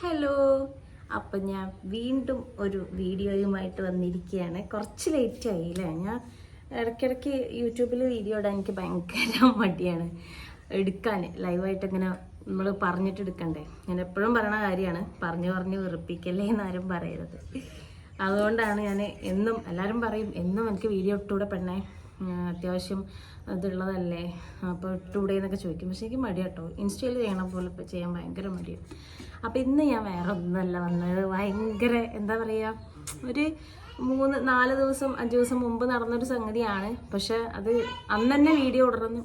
Hello അപ്പം ഞാൻ വീണ്ടും ഒരു വീഡിയോയുമായിട്ട് വന്നിരിക്കുകയാണ്. കുറച്ച് ലേറ്റ് ആയില്ലേ? ഞാൻ ഇടയ്ക്കിടയ്ക്ക് യൂട്യൂബിൽ വീഡിയോ ഇടാൻ എനിക്ക് ഭയങ്കര മടിയാണ്. എടുക്കാൻ ലൈവായിട്ട് ഇങ്ങനെ നമ്മൾ പറഞ്ഞിട്ട് എടുക്കണ്ടേ? ഞാൻ എപ്പോഴും പറയണ കാര്യമാണ്. പറഞ്ഞു പറഞ്ഞ് വെറുപ്പിക്കല്ലേ എന്നാരും പറയരുത്. അതുകൊണ്ടാണ് ഞാൻ എന്നും എല്ലാവരും പറയും എന്നും എനിക്ക് വീഡിയോ ഇട്ടൂടെ പെണ്ണേ? അത്യാവശ്യം ഇതുള്ളതല്ലേ അപ്പോൾ ഇട്ടൂടെ എന്നൊക്കെ ചോദിക്കും. പക്ഷേ എനിക്ക് മടി കേട്ടോ ഇൻസ്റ്റയിൽ ചെയ്യണ പോലെ ഇപ്പോൾ ചെയ്യാൻ ഭയങ്കര മടിയാണ് അപ്പോൾ ഇന്ന് ഞാൻ വേറെ ഒന്നുമല്ല വന്നത്. ഭയങ്കര എന്താ പറയുക ഒരു മൂന്ന് നാല് ദിവസം അഞ്ച് ദിവസം മുമ്പ് നടന്നൊരു സംഗതിയാണ്. പക്ഷെ അത് അന്ന് തന്നെ വീഡിയോ ഇടണമെന്ന്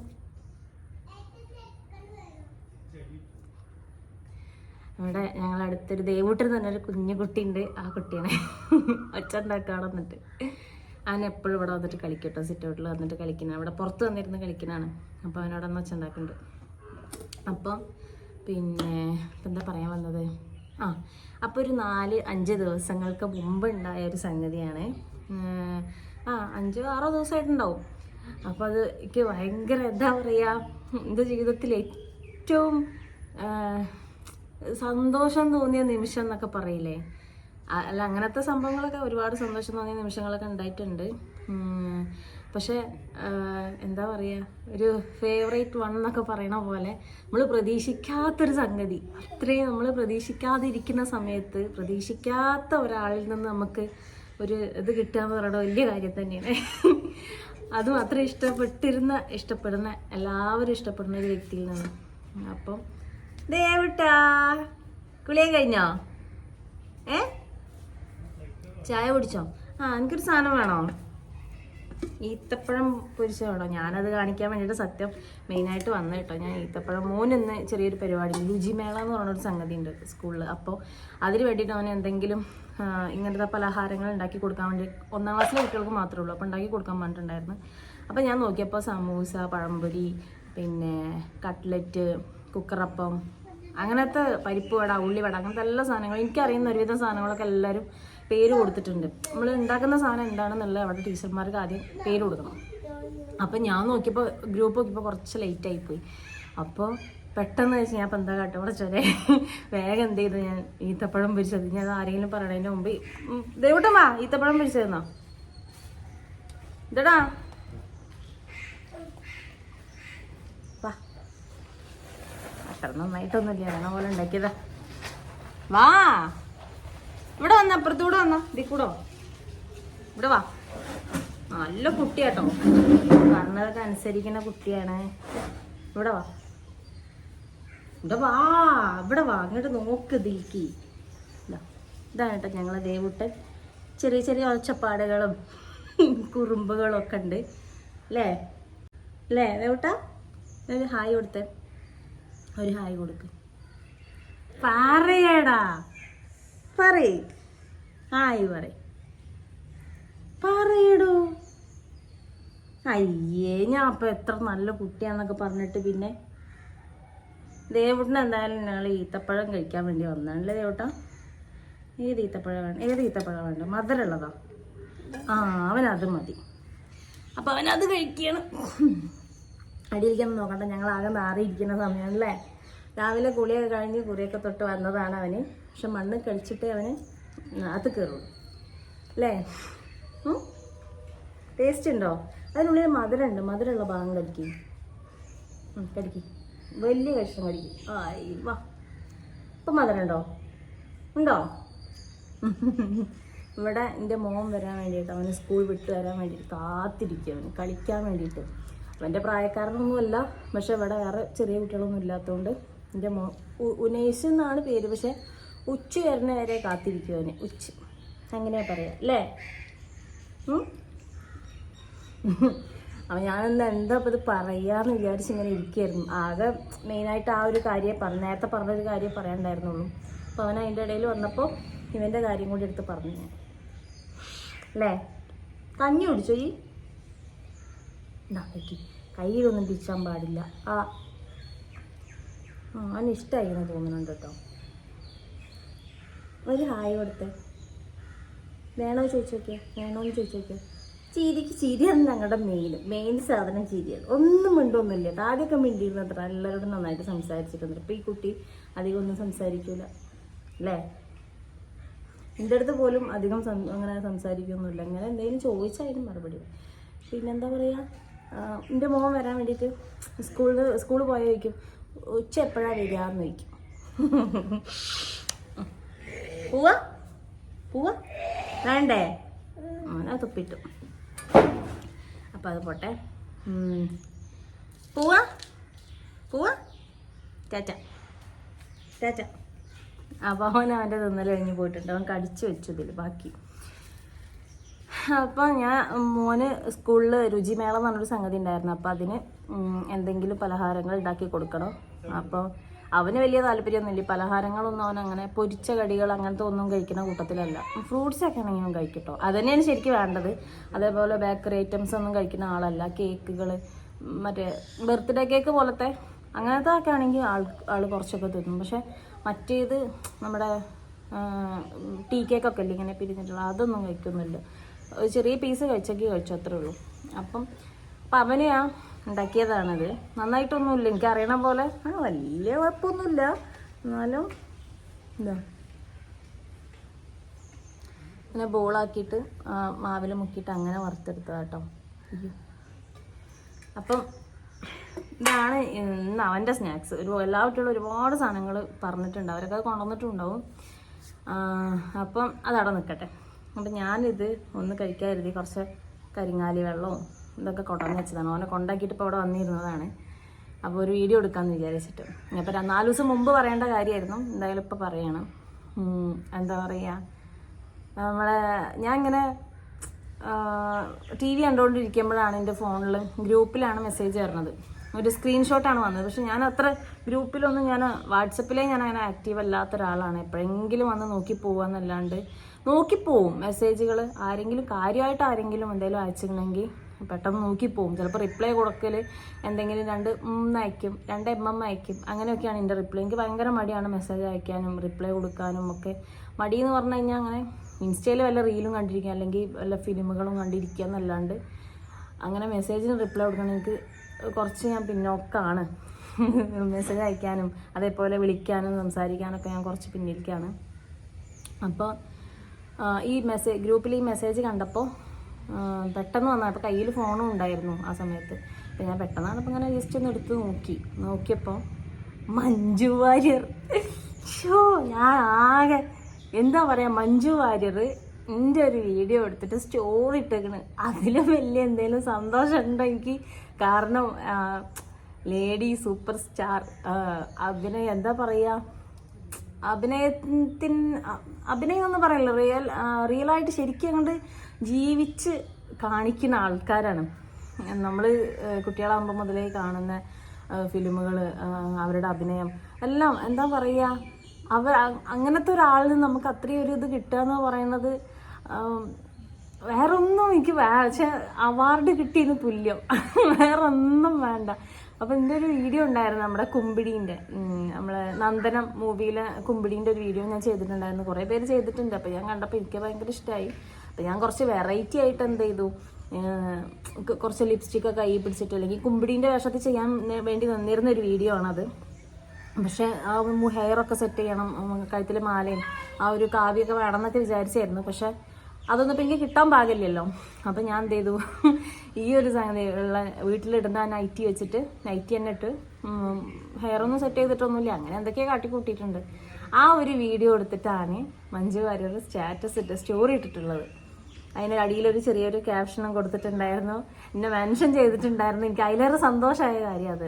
ഇവിടെ ഞങ്ങൾ അടുത്തൊരു ദേവൂട്ടർ തന്നെ ഒരു കുഞ്ഞു കുട്ടിയുണ്ട്. ആ കുട്ടിയാണ് ഒച്ച ഉണ്ടാക്കാടെ വന്നിട്ട്. അവൻ എപ്പോഴും ഇവിടെ വന്നിട്ട് കളിക്കട്ടോ സിറ്റ് ഔട്ടിൽ വന്നിട്ട് കളിക്കുന്ന. അവിടെ പുറത്ത് വന്നിരുന്ന് കളിക്കുന്നതാണ്. അപ്പോൾ അവനോട് ഒന്ന് വെച്ചുണ്ടാക്കുന്നുണ്ട്. അപ്പം പിന്നെ ഇപ്പം എന്താ പറയാൻ വന്നത്? ആ അപ്പോൾ ഒരു നാല് അഞ്ച് ദിവസങ്ങൾക്ക് മുമ്പ് ഉണ്ടായ ഒരു സംഗതിയാണ്. ആ അഞ്ചോ ആറോ ദിവസമായിട്ടുണ്ടാവും. അപ്പോൾ അത് എനിക്ക് ഭയങ്കര എന്താ പറയുക എന്റെ ജീവിതത്തിൽ ഏറ്റവും സന്തോഷം തോന്നിയ നിമിഷം എന്നൊക്കെ പറയില്ലേ? അല്ല അങ്ങനത്തെ സംഭവങ്ങളൊക്കെ ഒരുപാട് സന്തോഷം തോന്നിയ നിമിഷങ്ങളൊക്കെ ഉണ്ടായിട്ടുണ്ട്. പക്ഷേ എന്താ പറയുക ഒരു ഫേവറേറ്റ് വൺ എന്നൊക്കെ പറയണ പോലെ നമ്മൾ പ്രതീക്ഷിക്കാത്തൊരു സംഗതി. അത്രയും നമ്മൾ പ്രതീക്ഷിക്കാതിരിക്കുന്ന സമയത്ത് പ്രതീക്ഷിക്കാത്ത ഒരാളിൽ നിന്ന് നമുക്ക് ഒരു ഇത് കിട്ടുക എന്ന് പറയുന്നത് വലിയ കാര്യം തന്നെയാണ്. അതും അത്ര ഇഷ്ടപ്പെട്ടിരുന്ന ഇഷ്ടപ്പെടുന്ന എല്ലാവരും ഇഷ്ടപ്പെടുന്ന ഒരു വ്യക്തിയിൽ നിന്ന്. അപ്പം ദേവിട്ടാ കുളിയാൻ കഴിഞ്ഞോ? ഏ? ചായ കുടിച്ചോ? ആ എനിക്കൊരു സാധനം വേണോ? ഈത്തപ്പഴം പൊരിച്ചത് വേണോ ഞാനത് കാണിക്കാൻ വേണ്ടിയിട്ട് സത്യം മെയിനായിട്ട് വന്നു കേട്ടോ ഞാൻ ഈത്തപ്പഴം മോനെന്ന് ചെറിയൊരു പരിപാടി രുചിമേള എന്ന് പറഞ്ഞൊരു സംഗതി ഉണ്ട് സ്കൂളിൽ അപ്പോൾ അതിന് വേണ്ടിയിട്ട് അവന് എന്തെങ്കിലും ഇങ്ങനത്തെ പലഹാരങ്ങൾ ഉണ്ടാക്കി കൊടുക്കാൻ വേണ്ടി ഒന്നാം ക്ലാസ്സിലെ കുട്ടികൾക്ക് മാത്രമേ ഉള്ളൂ. അപ്പോൾ ഉണ്ടാക്കി കൊടുക്കാൻ പറഞ്ഞിട്ടുണ്ടായിരുന്നു. അപ്പോൾ ഞാൻ നോക്കിയപ്പോൾ സമൂസ പഴംപൊരി പിന്നെ കട്ട്ലറ്റ് കുക്കറപ്പം അങ്ങനത്തെ പരിപ്പ് വട ഉള്ളിവട അങ്ങനത്തെ എല്ലാ സാധനങ്ങളും എനിക്കറിയുന്ന ഒരുവിധം സാധനങ്ങളൊക്കെ എല്ലാവരും പേര് കൊടുത്തിട്ടുണ്ട്. നമ്മൾ ഉണ്ടാക്കുന്ന സാധനം എന്താണെന്നുള്ളത് അവിടെ ടീച്ചർമാർക്ക് ആദ്യം പേര് കൊടുക്കണം. അപ്പം ഞാൻ നോക്കിയപ്പോൾ ഗ്രൂപ്പ് നോക്കിയപ്പോൾ കുറച്ച് ലേറ്റ് ആയിപ്പോയി. അപ്പോൾ പെട്ടെന്ന് വെച്ച് ഞാൻ പന്താ എന്താ കുറച്ചൊരെ വേഗം എന്ത് ചെയ്തു ഞാൻ ഈത്തപ്പഴം പൊരിച്ചത്. ഞാൻ ആരെങ്കിലും പറയണതിന് മുമ്പ് ദേവട്ടം വാ ഈത്തപ്പഴം പൊരിച്ചതെന്നോ? ഇതടാ. വാ. അത്ര നന്നായിട്ടൊന്നുമില്ല വേണ പോലെ ഉണ്ടാക്കിയതാ. വാ. ഇവിടെ വന്ന അപ്പുറത്തൂടെ വന്ന. ഇതിൽ കൂടെ വാ. ഇവിടെ വാ. നല്ല കുട്ടിയാട്ടോ. പറഞ്ഞതൊക്കെ അനുസരിക്കുന്ന കുട്ടിയാണ്. ഇവിടെ വാ. ഇവിടെ വാ ഇവിടെ വാ. അങ്ങോട്ട് നോക്ക് ദിൽക്കി ഇതാ. ഇതാണ് കേട്ടോ ഞങ്ങളെ ദേവുട്ടൻ. ചെറിയ ചെറിയ ഒച്ചപ്പാടുകളും കുറുമ്പുകളും ഒക്കെ ഉണ്ട്. അല്ലേ? അല്ലേ ദേവുട്ട? ഒരു ഹായ് കൊടുത്തേ. ഒരു ഹായ് കൊടുക്ക്. പറയടാ. പറയ്. ഹായ് പറ പറയടോ. അയ്യേ ഞാൻ അപ്പൊ എത്ര നല്ല കുട്ടിയാന്നൊക്കെ പറഞ്ഞിട്ട് പിന്നെ ദേവുട്ടിന് എന്തായാലും ഞങ്ങൾ ഈത്തപ്പഴം കഴിക്കാൻ വേണ്ടി വന്നാണല്ലേ ദേവട്ട ഏത് ഈത്തപ്പഴം വേണ്ട ഏത് ഈത്തപ്പഴം വേണ്ട? മധുരമുള്ളതാ. ആ അവനത് മതി. അപ്പൊ അവനത് കഴിക്കണം. അടിയിരിക്കാൻ നോക്കണ്ട ഞങ്ങൾ ആകെ മാറിയിരിക്കുന്ന സമയമല്ലേ രാവിലെ കുളിയൊക്കെ കഴിഞ്ഞ് കുറിയൊക്കെ തൊട്ട് വന്നതാണ് അവന്. പക്ഷെ മണ്ണ് കഴിച്ചിട്ടേ അവന് അത് കയറുള്ളൂ. അല്ലേ? ടേസ്റ്റ് ഉണ്ടോ? അതിനുള്ളിൽ മധുരമുണ്ട്. മധുരമുള്ള ഭാഗം കടിക്കും. കടിക്ക്. വലിയ കഷ്ണം കടിക്കും. ആയി വാ. ഇപ്പം മധുരമുണ്ടോ? ഉണ്ടോ? ഇവിടെ എന്റെ മോൻ വരാൻ വേണ്ടിയിട്ട് അവന് സ്കൂൾ വിട്ട് വരാൻ വേണ്ടിയിട്ട് കാത്തിരിക്കും അവന്. കളിക്കാൻ വേണ്ടിയിട്ട്. അവന്റെ പ്രായക്കാരനൊന്നുമല്ല. പക്ഷെ ഇവിടെ വേറെ ചെറിയ കുട്ടികളൊന്നും ഇല്ലാത്തതുകൊണ്ട് എന്റെ മോ ഉനൈസ് എന്നാണ് പേര്. പക്ഷെ ഉച്ച വരുന്ന വരെ കാത്തിരിക്കും അവന്. ഉച്ച. അങ്ങനെയാ പറയാം. അല്ലേ? അപ്പം ഞാനെന്താ എന്താ ഇപ്പം ഇത് പറയാന്ന് വിചാരിച്ച് ഇങ്ങനെ ഇരിക്കുകയായിരുന്നു ആകെ മെയിനായിട്ട് ആ ഒരു കാര്യം പറഞ്ഞു നേരത്തെ പറഞ്ഞൊരു കാര്യം പറയാണ്ടായിരുന്നുള്ളൂ അപ്പോൾ അവൻ അതിന്റെ ഇടയിൽ വന്നപ്പോൾ ഇവന്റെ കാര്യം കൂടി എടുത്ത് പറഞ്ഞു ഞാൻ. അല്ലേ? കഞ്ഞി കുടിച്ചോ ഈ? കയ്യിലൊന്നും പിച്ചാൻ പാടില്ല. ആ അവന് എന്ന് തോന്നുന്നുണ്ട് കേട്ടോ. ഒരു ഹായ് കൊടുത്ത്. വേണോ ചോദിച്ചു നോക്കിയാ? വേണോന്ന് ചോദിച്ചു ചീരിക്ക് ചിരിക്ക് ചിരിയാണ് ഞങ്ങളുടെ മെയിൻ മെയിൻ സാധനം ചീരിയാണ്. ഒന്നും മിണ്ടൊന്നുമില്ല. ആദ്യമൊക്കെ മിണ്ടിയിരുന്നത്ര. എല്ലാവരോടും നന്നായിട്ട് സംസാരിച്ചിട്ടുണ്ട് ഇപ്പം ഈ കുട്ടി അധികം ഒന്നും സംസാരിക്കൂല. അല്ലേ? എന്റെ അടുത്ത് പോലും അധികം അങ്ങനെ സംസാരിക്കൊന്നുമില്ല. അങ്ങനെ എന്തെങ്കിലും ചോദിച്ചായാലും മറുപടി പിന്നെന്താ പറയുക എന്റെ മോൻ വരാൻ വേണ്ടിയിട്ട് സ്കൂളിൽ സ്കൂളിൽ പോയ ചോദിക്കും. ഉച്ച എപ്പോഴാണ് വരികയെന്ന് ചോദിക്കും. പൂവ? പൂവ? വേണ്ടേ? അങ്ങനെ തുപ്പിട്ടു. അപ്പം അത് പോട്ടെ. പൂവ? പൂവ? ചേച്ച ചേച്ച അപ്പോൾ അവൻ അവന്റെ തിന്നൽ കഴിഞ്ഞ് പോയിട്ടുണ്ട്. അവൻ കടിച്ചു വെച്ചു ഇതിൽ ബാക്കി. അപ്പോൾ ഞാൻ മോന് സ്കൂളിൽ രുചിമേള എന്ന് പറഞ്ഞൊരു സംഗതി ഉണ്ടായിരുന്നു. അപ്പോൾ അതിന് എന്തെങ്കിലും പലഹാരങ്ങൾ ഉണ്ടാക്കി കൊടുക്കണം. അപ്പോൾ അവന് വലിയ താല്പര്യമൊന്നുമില്ല. പലഹാരങ്ങളൊന്നും അവൻ അങ്ങനെ പൊരിച്ച കടികൾ അങ്ങനത്തെ ഒന്നും കഴിക്കുന്ന കൂട്ടത്തിലല്ല. ഫ്രൂട്ട്സ് അവൻ കഴിക്കട്ടോ. അത് തന്നെയാണ് ശരിക്കും വേണ്ടത്. അതേപോലെ ബേക്കറി ഐറ്റംസ് ഒന്നും കഴിക്കുന്ന ആളല്ല. കേക്കുകൾ മറ്റേ ബർത്ത്ഡേ കേക്ക് പോലത്തെ അങ്ങനത്തെ ഒക്കെ ആണെങ്കിൽ ആൾ ആൾ കുറച്ചൊക്കെ തിന്നും. പക്ഷെ മറ്റേത് നമ്മുടെ ടീ കേക്കൊക്കെ അല്ലേ ഇങ്ങനെ പിരിഞ്ഞിട്ടുള്ള അതൊന്നും കഴിക്കുന്നില്ല. ഒരു ചെറിയ പീസ് കഴിച്ചൊക്കെ കഴിച്ചു അത്രേ ഉള്ളൂ. അപ്പം അപ്പം അവന് ഉണ്ടാക്കിയതാണിത്. നന്നായിട്ടൊന്നുമില്ല. എനിക്ക് അറിയണ പോലെ. ആ വലിയ കുഴപ്പമൊന്നുമില്ല. എന്നാലും എന്താ പിന്നെ ബോളാക്കിയിട്ട് മാവിൽ മുക്കിയിട്ട് അങ്ങനെ വറുത്തെടുത്തതാ കേട്ടോ. അപ്പം ഇതാണ് ഇന്ന് അവന്റെ സ്നാക്സ്. ഒരു എല്ലാ കുട്ടികളും ഒരുപാട് സാധനങ്ങൾ പറഞ്ഞിട്ടുണ്ട്. അവരൊക്കെ കൊണ്ടുവന്നിട്ടുണ്ടാവും. അപ്പം അതവിടെ നിൽക്കട്ടെ. അപ്പം ഞാനിത് ഒന്ന് കഴിക്കാതിരുതി കുറച്ച് കരിങ്ങാലി വെള്ളവും ഇതൊക്കെ കൊണ്ടുവന്ന് വെച്ചതാണ്. ഓനെ കൊണ്ടാക്കിയിട്ട് ഇപ്പോൾ അവിടെ വന്നിരുന്നതാണ്. അപ്പോൾ ഒരു വീഡിയോ എടുക്കാമെന്ന് വിചാരിച്ചിട്ട്. അപ്പോൾ നാല് ദിവസം മുമ്പ് പറയേണ്ട കാര്യമായിരുന്നു. എന്തായാലും ഇപ്പോൾ പറയണം. എന്താ പറയുക നമ്മളെ ഞാൻ ഇങ്ങനെ ടി വി കണ്ടുകൊണ്ടിരിക്കുമ്പോഴാണ് എന്റെ ഫോണിൽ ഗ്രൂപ്പിലാണ് മെസ്സേജ് വരുന്നത്. ഒരു സ്ക്രീൻഷോട്ടാണ് വന്നത്. പക്ഷെ ഞാൻ അത്ര ഗ്രൂപ്പിലൊന്നും ഞാൻ വാട്സപ്പിലേ ഞാൻ അങ്ങനെ ആക്റ്റീവ് അല്ലാത്ത ഒരാളാണ്. എപ്പോഴെങ്കിലും വന്ന് നോക്കി പോവാന്നല്ലാണ്ട് നോക്കിപ്പോവും മെസ്സേജുകൾ ആരെങ്കിലും കാര്യമായിട്ട് ആരെങ്കിലും എന്തെങ്കിലും അയച്ചിട്ടുണ്ടെങ്കിൽ പെട്ടെന്ന് നോക്കിപ്പോവും. ചിലപ്പോൾ റിപ്ലൈ കൊടുക്കൽ എന്തെങ്കിലും രണ്ട് അയക്കും രണ്ട് എം എം അയക്കും. അങ്ങനെയൊക്കെയാണ് എന്റെ റിപ്ലൈ എനിക്ക് ഭയങ്കര മടിയാണ് മെസ്സേജ് അയക്കാനും റിപ്ലൈ കൊടുക്കാനും ഒക്കെ. മടി എന്ന് പറഞ്ഞു കഴിഞ്ഞാൽ അങ്ങനെ ഇൻസ്റ്റയിൽ വല്ല റീലും കണ്ടിരിക്കുക അല്ലെങ്കിൽ വല്ല ഫിലിമുകളും കണ്ടിരിക്കുക എന്നല്ലാണ്ട്. അങ്ങനെ മെസ്സേജിന് റിപ്ലൈ കൊടുക്കണം. എനിക്ക് കുറച്ച് ഞാൻ പിന്നോക്കാണ്. മെസ്സേജ് അയക്കാനും അതേപോലെ വിളിക്കാനും സംസാരിക്കാനൊക്കെ ഞാൻ കുറച്ച് പിന്നിലേക്കാണ് അപ്പോൾ ഈ മെസ്സേജ് ഗ്രൂപ്പിൽ ഈ മെസ്സേജ് കണ്ടപ്പോൾ പെട്ടെന്ന് വന്നാൽ അപ്പോൾ കയ്യിൽ ഫോണും ഉണ്ടായിരുന്നു ആ സമയത്ത്. അപ്പോൾ ഞാൻ പെട്ടെന്നാണ് അപ്പോൾ ഇങ്ങനെ ജസ്റ്റ് ഒന്ന് എടുത്ത് നോക്കി. നോക്കിയപ്പോൾ മഞ്ജു വാര്യർ. ഷോ ഞാൻ ആകെ എന്താ പറയുക മഞ്ജു വാര്യർ എന്റെ ഒരു വീഡിയോ എടുത്തിട്ട് സ്റ്റോറി ഇട്ടേക്കണ്. അതിലും വലിയ എന്തെങ്കിലും സന്തോഷം എനിക്ക്? കാരണം ലേഡി സൂപ്പർ സ്റ്റാർ അഭിനയം എന്താ പറയുക അഭിനയത്തിന് അഭിനയം എന്ന് പറയല്ല റിയൽ ആയിട്ട് ശരിക്കും അങ്ങോട്ട് ജീവിച്ച് കാണിക്കുന്ന ആൾക്കാരാണ്. നമ്മൾ കുട്ടികളാകുമ്പോൾ മുതലേ കാണുന്ന ഫിലിമുകൾ അവരുടെ അഭിനയം എല്ലാം എന്താ പറയുക അവർ അങ്ങനത്തെ ഒരാളിൽ നിന്ന് നമുക്ക് അത്രയും ഒരു ഇത് കിട്ടുക എന്ന് പറയുന്നത് വേറൊന്നും എനിക്ക് പക്ഷെ അവാർഡ് കിട്ടിയതിന് തുല്യം. വേറൊന്നും വേണ്ട. അപ്പം എന്റെ ഒരു വീഡിയോ ഉണ്ടായിരുന്നു നമ്മുടെ കുമ്പിടീന്റെ. നമ്മളെ നന്ദനം മൂവിയിലെ കുമ്പിടീന്റെ ഒരു വീഡിയോ ഞാൻ ചെയ്തിട്ടുണ്ടായിരുന്നു. കുറേ പേര് ചെയ്തിട്ടുണ്ട്. അപ്പോൾ ഞാൻ കണ്ടപ്പോൾ എനിക്ക് ഭയങ്കര ഇഷ്ടമായി അപ്പോൾ ഞാൻ കുറച്ച് വെറൈറ്റി ആയിട്ട് എന്ത് ചെയ്തു? കുറച്ച് ലിപ്സ്റ്റിക്ക് ഒക്കെ കൈ പിടിച്ചിട്ട് അല്ലെങ്കിൽ കുമ്പിടീന്റെ വേഷത്തിൽ ചെയ്യാൻ വേണ്ടി നിന്നിരുന്ന ഒരു വീഡിയോ ആണത്. പക്ഷേ ആ ഹെയർ ഒക്കെ സെറ്റ് ചെയ്യണം കഴുത്തിൽ മാലയും ആ ഒരു കാവ്യൊക്കെ വേണം എന്നൊക്കെ വിചാരിച്ചായിരുന്നു. പക്ഷെ അതൊന്നും ഇപ്പം എനിക്ക് കിട്ടാൻ പാകില്ലല്ലോ. അപ്പം ഞാൻ എന്ത് ചെയ്തു? ഈ ഒരു സംഗതി ഉള്ള വീട്ടിലിടുന്ന നൈറ്റി വെച്ചിട്ട് നൈറ്റി തന്നെ ഇട്ട് ഹെയർ ഒന്നും സെറ്റ് ചെയ്തിട്ടൊന്നുമില്ല. അങ്ങനെ എന്തൊക്കെയോ കാട്ടിക്കൂട്ടിയിട്ടുണ്ട്. ആ ഒരു വീഡിയോ എടുത്തിട്ടാണ് മഞ്ജു വാര്യർ സ്റ്റാറ്റസ് ഇട്ട് സ്റ്റോറി ഇട്ടിട്ടുള്ളത്. അതിന്റെ അടിയിലൊരു ചെറിയൊരു ക്യാപ്ഷനും കൊടുത്തിട്ടുണ്ടായിരുന്നു. എന്നെ മെൻഷൻ ചെയ്തിട്ടുണ്ടായിരുന്നു. എനിക്ക് അതിലേറെ സന്തോഷമായ കാര്യം അത്.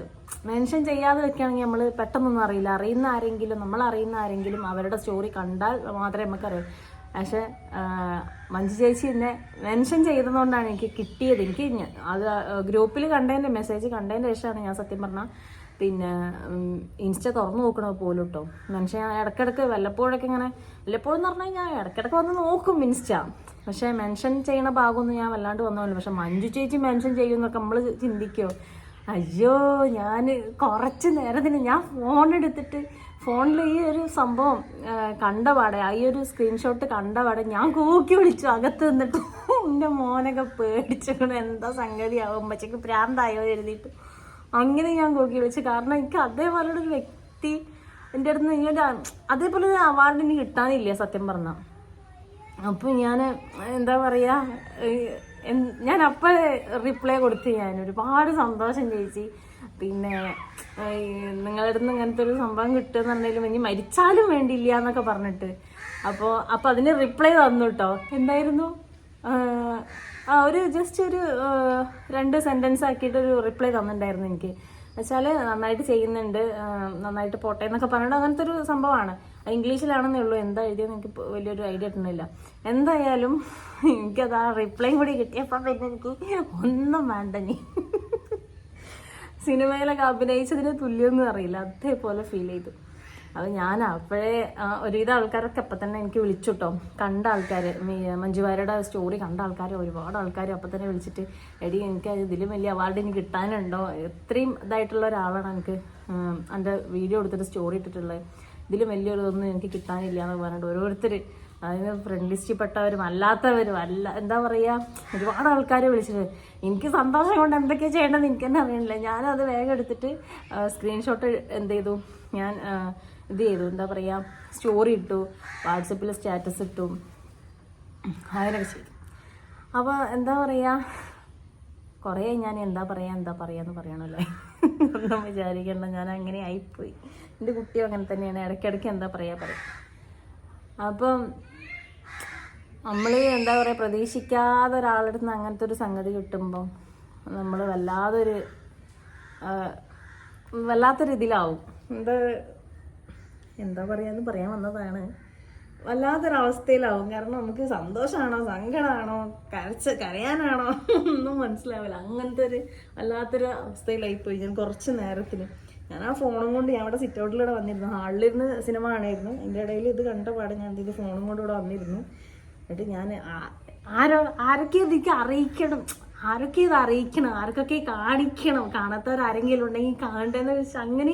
മെൻഷൻ ചെയ്യാതെ വെക്കുകയാണെങ്കിൽ നമ്മൾ പെട്ടെന്നൊന്നും അറിയില്ല. അറിയുന്ന ആരെങ്കിലും നമ്മൾ അറിയുന്ന ആരെങ്കിലും അവരുടെ സ്റ്റോറി കണ്ടാൽ മാത്രമേ നമുക്കറിയൂ. പക്ഷെ മഞ്ജു ചേച്ചി എന്നെ മെൻഷൻ ചെയ്തതുകൊണ്ടാണ് എനിക്ക് കിട്ടിയത്. എനിക്ക് അത് ഗ്രൂപ്പിൽ കണ്ടതിന്റെ മെസ്സേജ് കണ്ടതിന്റെ ശേഷമാണ് ഞാൻ സത്യം പറഞ്ഞാൽ പിന്നെ ഇൻസ്റ്റ തുറന്നു നോക്കണത് പോലും കേട്ടോ മനുഷ്യൻ ഞാൻ ഇടയ്ക്കിടയ്ക്ക് വല്ലപ്പോഴൊക്കെ ഇങ്ങനെ വല്ലപ്പോഴും എന്ന് പറഞ്ഞു കഴിഞ്ഞാൽ വന്ന് നോക്കും ഇൻസ്റ്റ. പക്ഷേ മെൻഷൻ ചെയ്യുന്ന ഭാഗമൊന്നും ഞാൻ വല്ലാണ്ട് വന്നല്ലോ പക്ഷെ മഞ്ജു ചേച്ചി മെൻഷൻ ചെയ്യുമെന്നൊക്കെ നമ്മൾ ചിന്തിക്കുമോ അയ്യോ ഞാൻ കുറച്ച് നേരത്തിന് ഞാൻ ഫോൺ എടുത്തിട്ട് ഫോണിൽ ഈ ഒരു സംഭവം ആ, കണ്ട പാടെ ഈ ഒരു സ്ക്രീൻഷോട്ട് കണ്ട പാടെ ഞാൻ കൂക്കി വിളിച്ചു അകത്ത് നിന്നിട്ട് എന്റെ മോനൊക്കെ പേടിച്ചിട്ട് എന്താ സംഗതിയാവും അമ്മച്ചക്ക് പ്രാന്തായോ എഴുതിയിട്ട്. അങ്ങനെ ഞാൻ കൂക്കി വിളിച്ചു കാരണം എനിക്ക് അതേപോലെ ഒരു വ്യക്തി എന്റെ അടുത്ത് ഇങ്ങനെ അതേപോലെ ഒരു അവാർഡ് എനിക്ക് കിട്ടാനില്ല സത്യം പറഞ്ഞാൽ അപ്പോൾ ഞാൻ എന്താ പറയുക ഞാൻ അപ്പോൾ റിപ്ലൈ കൊടുത്തു ഞാൻ ഒരുപാട് സന്തോഷം ചേച്ചി. പിന്നെ നിങ്ങളുടെ നിന്ന് ഇങ്ങനത്തെ ഒരു സംഭവം കിട്ടുന്നുണ്ടെങ്കിലും ഇനി മരിച്ചാലും വേണ്ടിയില്ല എന്നൊക്കെ പറഞ്ഞിട്ട്. അപ്പോൾ അപ്പോൾ അതിന് റിപ്ലൈ തന്നു കേട്ടോ എന്തായിരുന്നു? ആ ഒരു ജസ്റ്റ് ഒരു രണ്ട് സെന്റൻസ് ആക്കിയിട്ട് ഒരു റിപ്ലൈ തന്നിട്ടുണ്ടായിരുന്നു എനിക്ക്. വെച്ചാൽ നന്നായിട്ട് ചെയ്യുന്നുണ്ട് നന്നായിട്ട് പോട്ടെ എന്നൊക്കെ പറഞ്ഞിട്ട് അങ്ങനത്തെ ഒരു സംഭവമാണ്. ഇംഗ്ലീഷിലാണെന്നേ ഉള്ളൂ. എന്താ എഴുതിയെന്ന് എനിക്ക് വലിയൊരു ഐഡിയ കിട്ടുന്നില്ല. എന്തായാലും എനിക്കത് ആ റിപ്ലൈ കൂടി കിട്ടിയപ്പോൾ പിന്നെ എനിക്ക് ഒന്നും വേണ്ട നീ സിനിമയിലൊക്കെ അഭിനയിച്ചതിന് തുല്യമൊന്നും അറിയില്ല. അതേപോലെ ഫീൽ ചെയ്തു. അത് ഞാൻ അപ്പോഴേ ഒരുവിധ ആൾക്കാരൊക്കെ അപ്പം തന്നെ എനിക്ക് വിളിച്ചു കേട്ടോ കണ്ട ആൾക്കാർ മഞ്ജുവാരുടെ സ്റ്റോറി കണ്ട ആൾക്കാർ ഒരുപാട് ആൾക്കാർ അപ്പം തന്നെ വിളിച്ചിട്ട് എടി എനിക്ക് ഇതിലും വലിയ അവാർഡ് എനിക്ക് കിട്ടാനുണ്ടോ? ഇത്രയും ഇതായിട്ടുള്ള ഒരാളാണ് എനിക്ക് എന്റെ വീഡിയോ എടുത്തിട്ട് സ്റ്റോറി ഇട്ടിട്ടുള്ളത്. ഇതിലും വലിയൊരു ഇതൊന്നും എനിക്ക് കിട്ടാനില്ല എന്ന് പറഞ്ഞിട്ട് ഓരോരുത്തർ അതിന് ഫ്രണ്ട് ലിസ്റ്റിൽ പെട്ടവരും അല്ലാത്തവരും അല്ല എന്താ പറയുക ഒരുപാട് ആൾക്കാർ വിളിച്ചത് എനിക്ക് സന്തോഷം കൊണ്ട് എന്തൊക്കെയാണ് ചെയ്യേണ്ടതെന്ന് എനിക്ക് തന്നെ അറിയണില്ല. ഞാനത് വേഗം എടുത്തിട്ട് സ്ക്രീൻഷോട്ട് എന്ത് ചെയ്തു? ഞാൻ ഇത് ചെയ്തു. എന്താ പറയുക സ്റ്റോറി ഇട്ടു വാട്സപ്പിൽ സ്റ്റാറ്റസ് ഇട്ടു. അങ്ങനെയൊക്കെ ചെയ്തു. അപ്പോൾ എന്താ പറയുക കുറേ ഞാൻ എന്താ പറയാ എന്താ പറയാന്ന് പറയണല്ലേ. ഒന്നും വിചാരിക്കണ്ട. ഞാൻ അങ്ങനെ ആയിപ്പോയി. എന്റെ കുട്ടിയും അങ്ങനെ തന്നെയാണ്. ഇടയ്ക്കിടയ്ക്ക് എന്താ പറയാ പറയും. അപ്പം നമ്മൾ എന്താ പറയുക പ്രതീക്ഷിക്കാതെ ഒരാളുടെ നിന്ന് അങ്ങനത്തെ ഒരു സംഗതി കിട്ടുമ്പം നമ്മൾ വല്ലാതൊരു വല്ലാത്ത ഇതിലാവും. എന്താ എന്താ പറയാന്ന് പറയാൻ വന്നതാണ്. വല്ലാത്തൊരവസ്ഥയിലാവും. കാരണം നമുക്ക് സന്തോഷമാണോ സങ്കടമാണോ കരച്ച് കരയാനാണോ ഒന്നും മനസ്സിലാവില്ല. അങ്ങനത്തെ ഒരു വല്ലാത്തൊരു അവസ്ഥയിലായിപ്പോയി ഞാൻ കുറച്ച് നേരത്തിന്. ഞാൻ ആ ഫോണും കൊണ്ട് ഞാൻ അവിടെ സിറ്റ് ഔട്ടിലൂടെ വന്നിരുന്നു. ഹാളിലിരുന്ന് സിനിമ കാണായിരുന്നു. എന്റെ ഇടയിൽ ഇത് കണ്ട പാടെ ഞാൻ ഇത് ഫോണും കൊണ്ട് ഇവിടെ വന്നിരുന്നു. എന്നിട്ട് ഞാൻ ആരോ ആരൊക്കെ ഇതിക്ക് അറിയിക്കണം. ആരൊക്കെ ഇത് അറിയിക്കണം. ആർക്കൊക്കെ കാണിക്കണം. കാണാത്തവരാരെങ്കിലും ഉണ്ടെങ്കിൽ കാണണ്ടെന്ന് വെച്ചാൽ അങ്ങനെ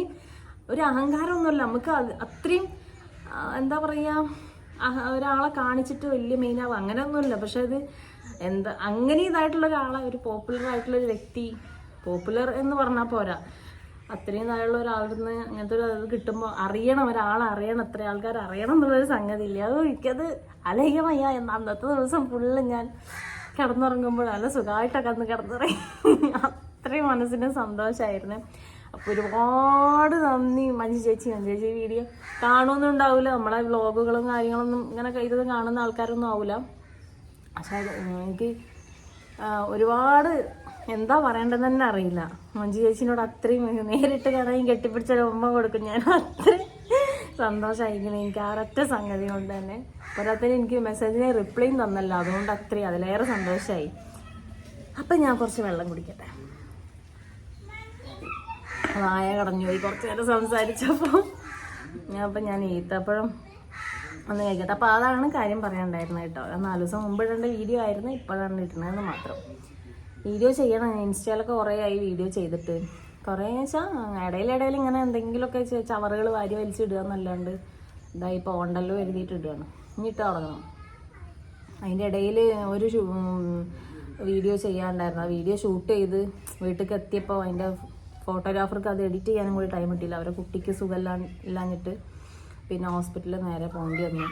ഒരു അഹങ്കാരമൊന്നുമല്ല. നമുക്ക് അത് അത്രയും എന്താ പറയുക ഒരാളെ കാണിച്ചിട്ട് വലിയ മെയിനാവും അങ്ങനെയൊന്നുമില്ല. പക്ഷെ അത് എന്താ അങ്ങനെ ഇതായിട്ടുള്ള ഒരാളെ ഒരു പോപ്പുലർ ആയിട്ടുള്ള ഒരു വ്യക്തി പോപ്പുലർ എന്ന് പറഞ്ഞാൽ പോരാ. അത്രയും താഴെയുള്ള ഒരാളിൽ നിന്ന് അങ്ങനത്തെ ഒരു ഇത് കിട്ടുമ്പോൾ അറിയണം ഒരാൾ അറിയണം അത്ര ആൾക്കാർ അറിയണം എന്നുള്ളൊരു സംഗതി ഇല്ല? അത് എനിക്കത് അലഹ്യ എന്ന അന്നത്തെ ദിവസം ഫുള്ള് ഞാൻ കിടന്നുറങ്ങുമ്പോൾ നല്ല സുഖമായിട്ടൊക്കെ അന്ന് കിടന്നുറങ്ങി. അത്രയും മനസ്സിന് സന്തോഷമായിരുന്നു അപ്പോൾ ഒരുപാട് നന്ദി മഞ്ജു ചേച്ചി. മഞ്ജു ചേച്ചി വീഡിയോ കാണുമൊന്നും ഉണ്ടാവില്ല നമ്മളെ വ്ളോഗുകളും കാര്യങ്ങളൊന്നും ഇങ്ങനെ ഇതൊന്നും കാണുന്ന ആൾക്കാരൊന്നും ആവില്ല പക്ഷേ എനിക്ക് ഒരുപാട് എന്താ പറയേണ്ടതെന്ന് തന്നെ അറിയില്ല. മഞ്ജു ചേച്ചിനോട് അത്രയും നേരിട്ട് കഥയും കെട്ടിപ്പിടിച്ച ഒരു ഉമ്മ കൊടുക്കും. ഞാൻ അത്രയും സന്തോഷമായിരിക്കണം എനിക്ക് ആ സംഗതി കൊണ്ട് തന്നെ. പോരാത്തതിന് എനിക്ക് മെസ്സേജിന് റിപ്ലൈയും തന്നല്ലോ. അതുകൊണ്ട് അത്രയും അതിലേറെ സന്തോഷമായി അപ്പം ഞാൻ കുറച്ച് വെള്ളം കുടിക്കട്ടെ. വായ കടഞ്ഞു പോയി. കുറച്ച് നേരം സംസാരിച്ചപ്പോൾ ഞാൻ അപ്പം ഞാൻ ഈത്തപ്പഴം ഒന്ന് കഴിക്കട്ടെ. അപ്പോൾ അതാണ് കാര്യം പറയാനുണ്ടായിരുന്നത് കേട്ടോ. നാല് ദിവസം മുമ്പ് ഇടേണ്ട വീഡിയോ ആയിരുന്നു. ഇപ്പോഴാണ് ഇടുന്നതെന്ന് മാത്രം. വീഡിയോ ചെയ്യണം. ഇൻസ്റ്റയിലൊക്കെ കുറേ ആയി വീഡിയോ ചെയ്തിട്ട്. കുറേ വെച്ചാൽ ഇടയിലിടയിൽ ഇങ്ങനെ എന്തെങ്കിലുമൊക്കെ ചവറുകൾ വാരി വലിച്ചിടുക എന്നല്ലാണ്ട് ഇതായി ഇപ്പോൾ ഉണ്ടല്ലോ എഴുതിയിട്ട് ഇടുകയാണ്. ഇനി ഇട്ട് തുടങ്ങണം. അതിന്റെ ഇടയിൽ ഒരു വീഡിയോ ചെയ്യാണ്ടായിരുന്നു ആ വീഡിയോ ഷൂട്ട് ചെയ്ത് വീട്ടിലേക്ക് എത്തിയപ്പോൾ അതിന്റെ ഫോട്ടോഗ്രാഫർക്ക് അത് എഡിറ്റ് ചെയ്യാനും കൂടി ടൈം കിട്ടിയില്ല. അവരെ കുട്ടിക്ക് സുഖമില്ലാ ഇല്ലാഞ്ഞിട്ട് പിന്നെ ഹോസ്പിറ്റലിൽ നേരെ പോകേണ്ടി വന്നു.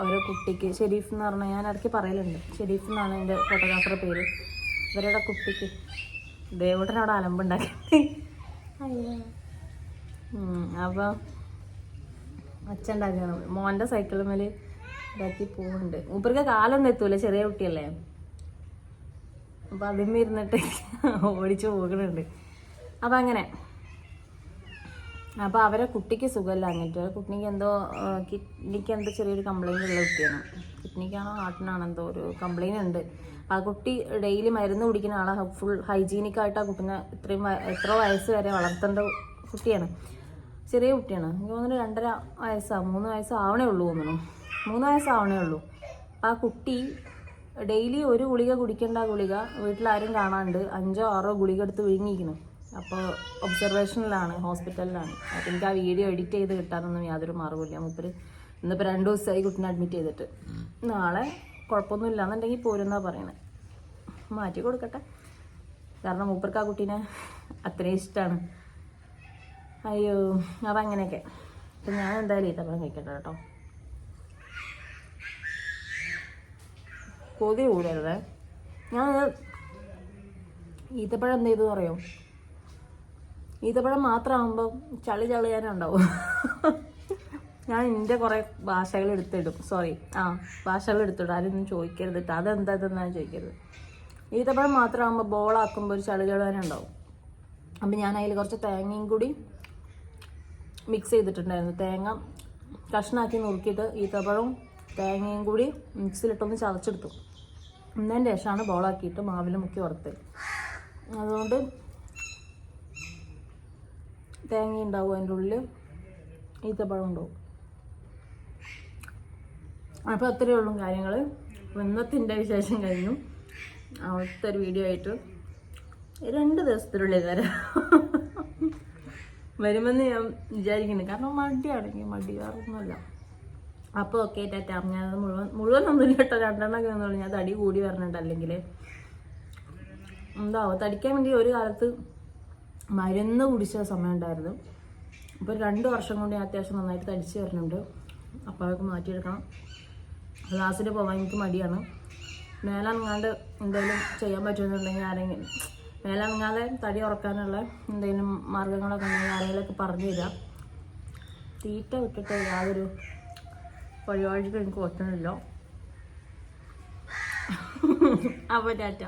അവരെ കുട്ടിക്ക് ഷെരീഫ് എന്ന് പറഞ്ഞാൽ ഞാൻ ഇടയ്ക്ക് പറയലുണ്ട്. ഷെരീഫ് എന്നാണ് എന്റെ ഫോട്ടോഗ്രാഫറുടെ പേര്. ഇവരുടെ കുട്ടിക്ക്. ദേവുടൻ അവിടെ അലമ്പുണ്ടാക്കി അപ്പോൾ അച്ഛൻ ഉണ്ടാക്കിയാണ് മോന്റെ സൈക്കിളുമേൽ ഇതാക്കി പോകുന്നുണ്ട് മൂപ്പർക്ക് കാലൊന്നും എത്തൂല ചെറിയ കുട്ടിയല്ലേ. അപ്പം അതിന്മേ ഇരുന്നിട്ട് ഓടിച്ചു പോകുന്നുണ്ട് അപ്പം അങ്ങനെ അപ്പോൾ അവരെ കുട്ടിക്ക് സുഖമില്ല അങ്ങനത്തെ കുട്ടിക്ക് എന്തോ കിഡ്നിക്ക് എന്തോ ചെറിയൊരു കംപ്ലൈന്റ് ഉള്ള കുട്ടിയാണ്. കിഡ്നിക്കാണോ ഹാർട്ടിനാണോ എന്തോ ഒരു കംപ്ലൈന്റ് ഉണ്ട്. ആ കുട്ടി ഡെയിലി മരുന്ന് കുടിക്കുന്ന ആളെ. ഫുൾ ഹൈജീനിക് ആയിട്ട് ആ കുട്ടീനെ ഇത്രയും എത്ര വയസ്സ് വരെ വളർത്തേണ്ട കുട്ടിയാണ്. ചെറിയ കുട്ടിയാണ്. എനിക്ക് തോന്നുന്നു രണ്ടര വയസ്സാണ് മൂന്ന് വയസ്സാവണേ ഉള്ളൂ തോന്നുന്നു. മൂന്ന് വയസ്സാവണേ ഉള്ളൂ. ആ കുട്ടി ഡെയിലി ഒരു ഗുളിക കുടിക്കേണ്ട ഗുളിക വീട്ടിലാരും കാണാണ്ട് അഞ്ചോ ആറോ ഗുളിക എടുത്ത് വിഴുങ്ങിയിരിക്കണം അപ്പോൾ ഒബ്സർവേഷനിലാണ് ഹോസ്പിറ്റലിലാണ് അപ്പം എനിക്ക് ആ വീഡിയോ എഡിറ്റ് ചെയ്ത് കിട്ടാനൊന്നും യാതൊരു മാർഗമില്ല മൂപ്പര് ഇന്നിപ്പോൾ രണ്ട് ദിവസമായി കുട്ടീനെ അഡ്മിറ്റ് ചെയ്തിട്ട്. നാളെ കുഴപ്പമൊന്നും ഇല്ലാന്നുണ്ടെങ്കിൽ പോരുന്നാ പറയണേ. മാറ്റി കൊടുക്കട്ടെ. കാരണം മൂപ്പർക്ക് ആ കുട്ടീനെ അത്രയും ഇഷ്ടമാണ് അയ്യോ അപ്പം അങ്ങനെയൊക്കെ. അപ്പം ഞാൻ എന്തായാലും ഈത്തപ്പഴം കഴിക്കട്ടെ കേട്ടോ. കൊതി കൂടരുത്. ഞാൻ ഈത്തപ്പഴം എന്ത് ചെയ്തു പറയോ ഈത്തപ്പഴം മാത്രമാകുമ്പോൾ ചളി ചളിയാനുണ്ടാവും. ഞാൻ എന്റെ കുറേ ഭാഷകൾ എടുത്തിടും. സോറി ആ ഭാഷകൾ എടുത്തിടും. ആരൊന്നും ചോദിക്കരുത് കേട്ടോ അതെന്താ ഇതെന്നാണ് ചോദിക്കരുത്. ഈത്തപ്പഴം മാത്രമാകുമ്പോൾ ബോളാക്കുമ്പോൾ ഒരു ചളി ചളിയാനുണ്ടാവും. അപ്പം ഞാൻ അതിൽ കുറച്ച് തേങ്ങയും കൂടി മിക്സ് ചെയ്തിട്ടുണ്ടായിരുന്നു. തേങ്ങ കഷ്ണാക്കി നുറുക്കിയിട്ട് ഈത്തപ്പഴവും തേങ്ങയും കൂടി മിക്സിയിലിട്ടൊന്ന് ചതച്ചെടുത്തു. എന്നതിന് ശേഷമാണ് ബോളാക്കിയിട്ട് മാവിൽ മുക്കി വറുത്തത്. അതുകൊണ്ട് തേങ്ങ ഉണ്ടാവും അതിന്റെ ഉള്ളിൽ ഈത്തപ്പഴം ഉണ്ടാവും. അപ്പോൾ അത്രയേ ഉള്ളൂ കാര്യങ്ങൾ ഇന്നത്തിന്റെ വിശേഷം കഴിഞ്ഞു. അവിടുത്തെ ഒരു വീഡിയോ ആയിട്ട് രണ്ട് ദിവസത്തിനുള്ളിൽ തരാം വരുമെന്ന് ഞാൻ വിചാരിക്കുന്നു കാരണം മടിയാണെങ്കിൽ മടി. വേറൊന്നുമില്ല. അപ്പോൾ ഓക്കെ ടാറ്റാ. ഞാനത് മുഴുവൻ മുഴുവൻ മുഴുവനൊന്നുമില്ല കേട്ടോ. രണ്ടെണ്ണമൊക്കെ ഒന്നുള്ളൂ ഞാൻ തടി കൂടി വരണുണ്ട് അല്ലെങ്കിൽ എന്താവോ തടിക്കാൻ വേണ്ടി ഒരു കാലത്ത് മരുന്ന് കുടിച്ച സമയം ഉണ്ടായിരുന്നു അപ്പോൾ രണ്ട് വർഷം കൊണ്ട് ഞാൻ അത്യാവശ്യം നന്നായിട്ട് തടിച്ച് വരുന്നുണ്ട്. അപ്പോൾ അതൊക്കെ മാറ്റിയെടുക്കണം. ക്ലാസ്സിൽ പോകാൻ എനിക്ക് മടിയാണ്. മേലനങ്ങാണ്ട് എന്തെങ്കിലും ചെയ്യാൻ പറ്റുമെന്നുണ്ടെങ്കിൽ ആരെങ്കിലും മേലനങ്ങാതെ തടി ഉറക്കാനുള്ള എന്തെങ്കിലും മാർഗങ്ങളൊക്കെ ഉണ്ടെങ്കിൽ ആരെങ്കിലുമൊക്കെ പറഞ്ഞു തരാം. തീറ്റ വിട്ടിട്ട് യാതൊരു പരിപാടിക്കും എനിക്ക് പറ്റുന്നില്ല. അപ്പോൾ ടാറ്റ.